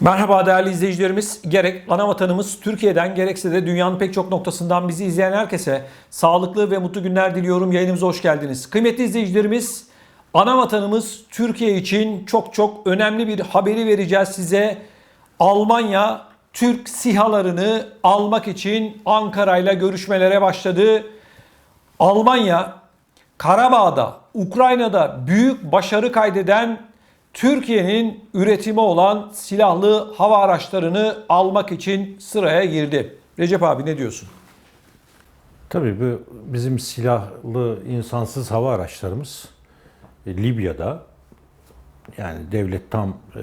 Merhaba değerli izleyicilerimiz. Gerek ana vatanımız Türkiye'den gerekse de dünyanın pek çok noktasından bizi izleyen herkese sağlıklı ve mutlu günler diliyorum. Yayınımıza hoş geldiniz. Kıymetli izleyicilerimiz, ana vatanımız Türkiye için çok çok önemli bir haberi vereceğiz size. Almanya Türk sihalarını almak için Ankara ile görüşmelere başladı. Almanya Karabağ'da, Ukrayna'da büyük başarı kaydeden Türkiye'nin üretimi olan silahlı hava araçlarını almak için sıraya girdi. Recep abi ne diyorsun? Tabii bu bizim silahlı insansız hava araçlarımız e, Libya'da yani devlet tam e,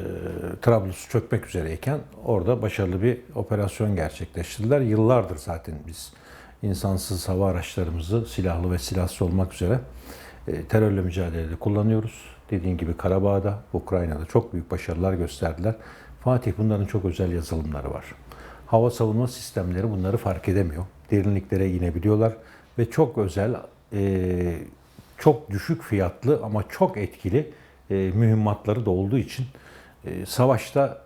Trablus'u çökmek üzereyken orada başarılı bir operasyon gerçekleştirdiler. Yıllardır zaten biz insansız hava araçlarımızı silahlı ve silahsız olmak üzere e, terörle mücadelede kullanıyoruz. Dediğin gibi Karabağ'da, Ukrayna'da çok büyük başarılar gösterdiler. Fatih bunların çok özel yazılımları var. Hava savunma sistemleri bunları fark edemiyor. Derinliklere inebiliyorlar ve çok özel, e, çok düşük fiyatlı ama çok etkili e, mühimmatları da olduğu için savaşta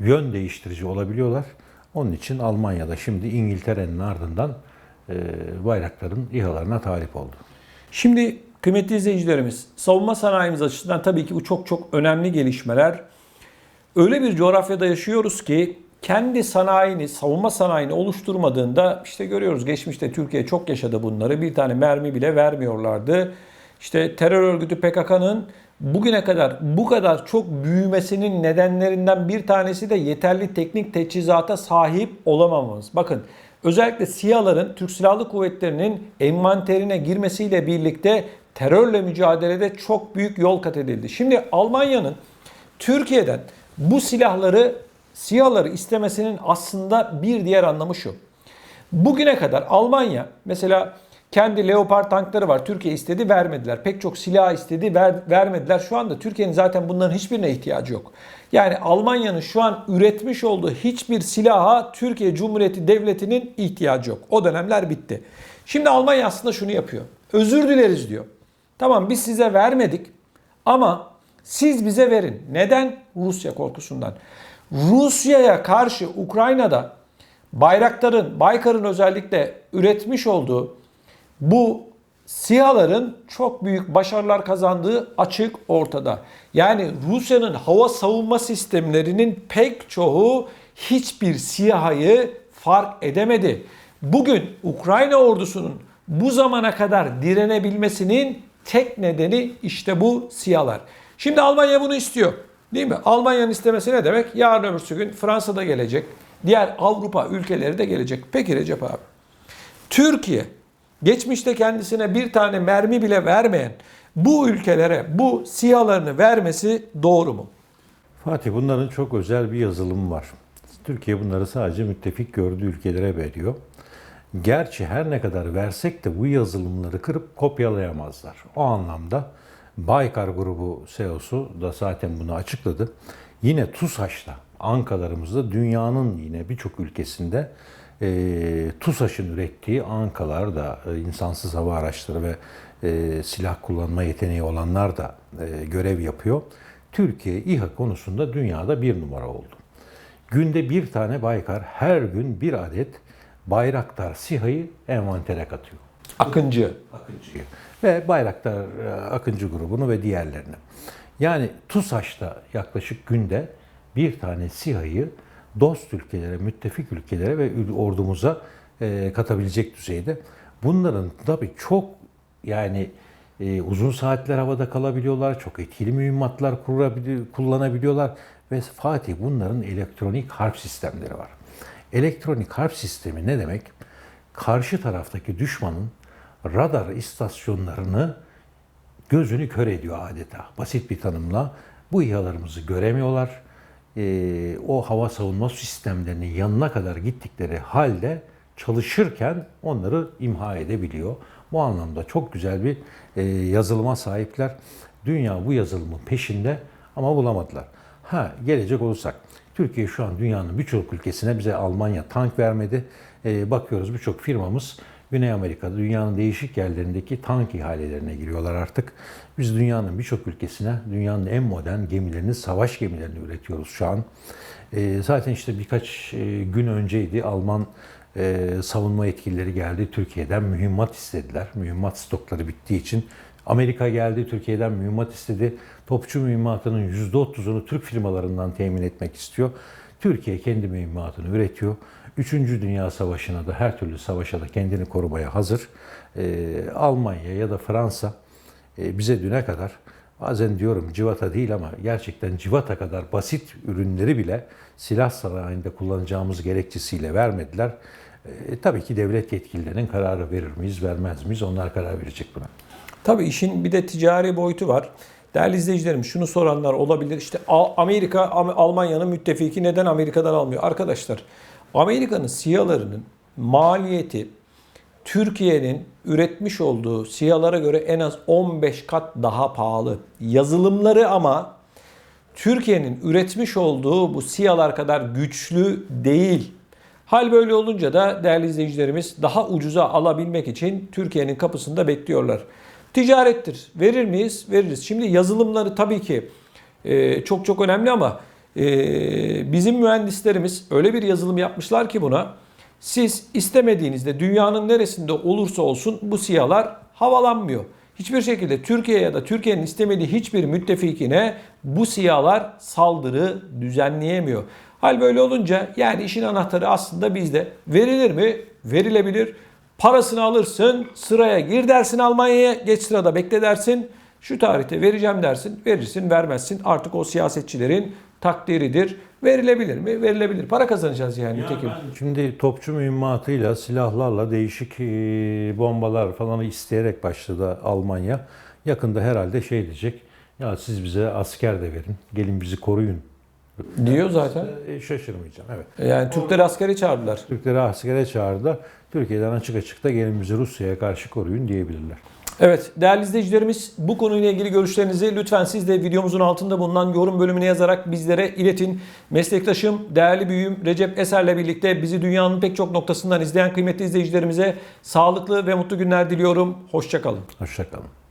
yön değiştirici olabiliyorlar. Onun için Almanya'da şimdi İngiltere'nin ardından e, bayrakların İHA'larına talip oldu. Şimdi kıymetli izleyicilerimiz savunma sanayimiz açısından tabii ki bu çok çok önemli gelişmeler. Öyle bir coğrafyada yaşıyoruz ki kendi sanayini, savunma sanayini oluşturmadığında işte görüyoruz geçmişte Türkiye çok yaşadı bunları. Bir tane mermi bile vermiyorlardı. İşte terör örgütü PKK'nın bugüne kadar bu kadar çok büyümesinin nedenlerinden bir tanesi de yeterli teknik teçhizata sahip olamamamız. Bakın özellikle SİHA'ların Türk Silahlı Kuvvetleri'nin envanterine girmesiyle birlikte terörle mücadelede çok büyük yol kat edildi. Şimdi Almanya'nın Türkiye'den bu silahları SİHA'ları istemesinin aslında bir diğer anlamı şu. Bugüne kadar Almanya mesela kendi Leopard tankları var. Türkiye istedi vermediler. Pek çok silah istedi ver, vermediler. Şu anda Türkiye'nin zaten bunların hiçbirine ihtiyacı yok. Yani Almanya'nın şu an üretmiş olduğu hiçbir silaha Türkiye Cumhuriyeti Devleti'nin ihtiyacı yok. O dönemler bitti. Şimdi Almanya aslında şunu yapıyor. Özür dileriz diyor. Tamam biz size vermedik ama siz bize verin. Neden? Rusya korkusundan. Rusya'ya karşı Ukrayna'da Bayraktar'ın, Baykar'ın özellikle üretmiş olduğu bu SİHA'ların çok büyük başarılar kazandığı açık ortada. Yani Rusya'nın hava savunma sistemlerinin pek çoğu hiçbir SİHA'yı fark edemedi. Bugün Ukrayna ordusunun bu zamana kadar direnebilmesinin tek nedeni işte bu SİHA'lar. Şimdi Almanya bunu istiyor. Değil mi? Almanya'nın istemesi ne demek? Yarın öbürsü gün Fransa'da gelecek. Diğer Avrupa ülkeleri de gelecek. Peki Recep abi. Türkiye geçmişte kendisine bir tane mermi bile vermeyen bu ülkelere bu sihalarını vermesi doğru mu? Fatih bunların çok özel bir yazılımı var. Türkiye bunları sadece müttefik gördüğü ülkelere veriyor. Gerçi her ne kadar versek de bu yazılımları kırıp kopyalayamazlar. O anlamda Baykar grubu CEO'su da zaten bunu açıkladı. Yine TUSAŞ'ta, Ankalarımızda dünyanın yine birçok ülkesinde e, TUSAŞ'ın ürettiği Ankalar da e, insansız hava araçları ve e, silah kullanma yeteneği olanlar da e, görev yapıyor. Türkiye İHA konusunda dünyada bir numara oldu. Günde bir tane Baykar her gün bir adet Bayraktar SİHA'yı envantere katıyor. Akıncı. Akıncı'yı ve Bayraktar e, Akıncı grubunu ve diğerlerini. Yani TUSAŞ'ta yaklaşık günde bir tane SİHA'yı dost ülkelere, müttefik ülkelere ve ordumuza e, katabilecek düzeyde. Bunların tabii çok yani e, uzun saatler havada kalabiliyorlar, çok etkili mühimmatlar kullanabiliyorlar ve Fatih bunların elektronik harp sistemleri var. Elektronik harp sistemi ne demek? Karşı taraftaki düşmanın radar istasyonlarını gözünü kör ediyor adeta. Basit bir tanımla bu İHA'larımızı göremiyorlar. Ee, o hava savunma sistemlerinin yanına kadar gittikleri halde çalışırken onları imha edebiliyor. Bu anlamda çok güzel bir e, yazılıma sahipler. Dünya bu yazılımın peşinde ama bulamadılar. Ha gelecek olursak Türkiye şu an dünyanın birçok ülkesine bize Almanya tank vermedi. Ee, bakıyoruz birçok firmamız Güney Amerika'da dünyanın değişik yerlerindeki tank ihalelerine giriyorlar artık. Biz dünyanın birçok ülkesine dünyanın en modern gemilerini, savaş gemilerini üretiyoruz şu an. Ee, zaten işte birkaç e, gün önceydi Alman e, savunma yetkilileri geldi Türkiye'den mühimmat istediler. Mühimmat stokları bittiği için Amerika geldi Türkiye'den mühimmat istedi. Topçu mühimmatının %30'unu Türk firmalarından temin etmek istiyor. Türkiye kendi mühimmatını üretiyor. Üçüncü Dünya Savaşı'na da her türlü savaşa da kendini korumaya hazır. Ee, Almanya ya da Fransa e, bize düne kadar bazen diyorum civata değil ama gerçekten civata kadar basit ürünleri bile silah sanayinde kullanacağımız gerekçesiyle vermediler. E, tabii ki devlet yetkililerinin kararı verir miyiz, vermez miyiz? Onlar karar verecek buna. Tabii işin bir de ticari boyutu var. Değerli izleyicilerim şunu soranlar olabilir. İşte Amerika Am- Almanya'nın müttefiki neden Amerika'dan almıyor? Arkadaşlar Amerika'nın siyalarının maliyeti Türkiye'nin üretmiş olduğu siyalara göre en az 15 kat daha pahalı. Yazılımları ama Türkiye'nin üretmiş olduğu bu siyalar kadar güçlü değil. Hal böyle olunca da değerli izleyicilerimiz daha ucuza alabilmek için Türkiye'nin kapısında bekliyorlar. Ticarettir. Verir miyiz? Veririz. Şimdi yazılımları tabii ki e, çok çok önemli ama e, bizim mühendislerimiz öyle bir yazılım yapmışlar ki buna siz istemediğinizde dünyanın neresinde olursa olsun bu siyalar havalanmıyor. Hiçbir şekilde Türkiye ya da Türkiye'nin istemediği hiçbir müttefikine bu siyalar saldırı düzenleyemiyor. Hal böyle olunca yani işin anahtarı aslında bizde. Verilir mi? Verilebilir. Parasını alırsın, sıraya gir dersin Almanya'ya, geç sırada bekle dersin. Şu tarihte vereceğim dersin, verirsin, vermezsin. Artık o siyasetçilerin takdiridir. Verilebilir mi? Verilebilir. Para kazanacağız yani nitekim. Şimdi topçu mühimmatıyla, silahlarla değişik e, bombalar falan isteyerek başladı Almanya. Yakında herhalde şey diyecek, ya siz bize asker de verin, gelin bizi koruyun. Diyor zaten. E, şaşırmayacağım, evet. Yani Türkleri askeri çağırdılar. Türkleri askere çağırdı. Türkiye'den açık açık da gelin bizi Rusya'ya karşı koruyun diyebilirler. Evet değerli izleyicilerimiz bu konuyla ilgili görüşlerinizi lütfen siz de videomuzun altında bulunan yorum bölümüne yazarak bizlere iletin. Meslektaşım, değerli büyüğüm Recep Eser'le birlikte bizi dünyanın pek çok noktasından izleyen kıymetli izleyicilerimize sağlıklı ve mutlu günler diliyorum. Hoşçakalın. Hoşçakalın.